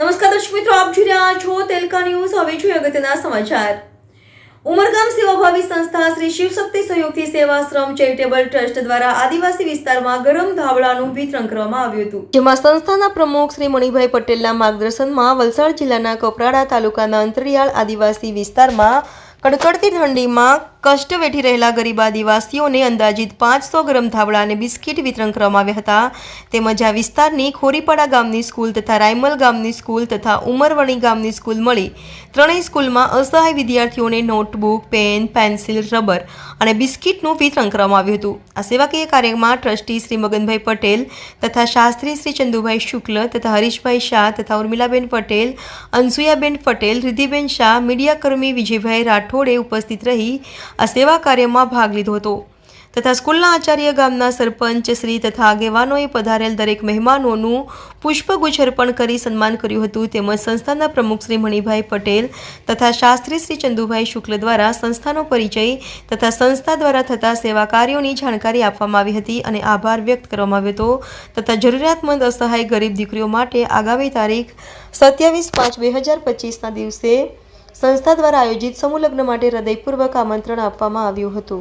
રહ્યા છો તેલકા ન્યૂઝ. હવે જોઈએ અગત્યના સમાચાર. ઉમરગામ સેવાભાવી સંસ્થા શ્રી શિવશક્તિ સહયોગથી સેવાશ્રમ ચેરિટેબલ ટ્રસ્ટ દ્વારા આદિવાસી વિસ્તારમાં ગરમ ધાબળાનું વિતરણ કરવામાં આવ્યું હતું. જેમાં સંસ્થાના પ્રમુખ શ્રી મણિભાઈ પટેલના માર્ગદર્શનમાં વલસાડ જિલ્લાના કપરાડા તાલુકાના અંતરિયાળ આદિવાસી વિસ્તારમાં કડકડતી ઠંડીમાં કષ્ટ વેઠી રહેલા ગરીબ આદિવાસીઓને અંદાજિત પાંચસો ગરમ ધાબળા અને બિસ્કિટ વિતરણ કરવામાં આવ્યા હતા. તેમજ આ વિસ્તારની ખોરીપાડા ગામની સ્કૂલ તથા રાયમલ ગામની સ્કૂલ તથા ઉમરવણી ગામની સ્કૂલ મળી. ત્રણેય સ્કૂલમાં અસહાય વિદ્યાર્થીઓને નોટબુક, પેન, પેન્સિલ, રબર અને બિસ્કિટનું વિતરણ કરવામાં આવ્યું હતું. આ સેવાકીય કાર્યમાં ટ્રસ્ટી શ્રી મગનભાઈ પટેલ તથા શાસ્ત્રી શ્રી ચંદુભાઈ શુક્લ તથા હરીશભાઈ શાહ તથા ઉર્મિલાબેન પટેલ અનસુયાબેન પટેલ રિધિબેન શાહ, મીડિયાકર્મી વિજયભાઈ રાઠોડે ઉપસ્થિત રહી આ સેવા કાર્યમાં ભાગ લીધો હતો. તથા સ્કૂલના આચાર્ય ગામના સરપંચ, શ્રી તથા આગેવાનોએ પધારેલ દરેક મહેમાનોનું પુષ્પગુચ્છ અર્પણ કરી સન્માન કર્યું હતું. તેમજ સંસ્થાના પ્રમુખ શ્રી મણિભાઈ પટેલ તથા શાસ્ત્રી શ્રી ચંદુભાઈ શુક્લ દ્વારા સંસ્થાનો પરિચય તથા સંસ્થા દ્વારા થતા સેવા કાર્યોની જાણકારી આપવામાં આવી હતી અને આભાર વ્યક્ત કરવામાં આવ્યો હતો. તથા જરૂરિયાતમંદ અસહાય ગરીબ દીકરીઓ માટે આગામી તારીખ સત્યાવીસ પાંચ બે હજાર પચીસના દિવસે સંસ્થા દ્વારા આયોજિત સમૂહ લગ્ન માટે હૃદયપૂર્વક આમંત્રણ આપવામાં આવ્યું હતું.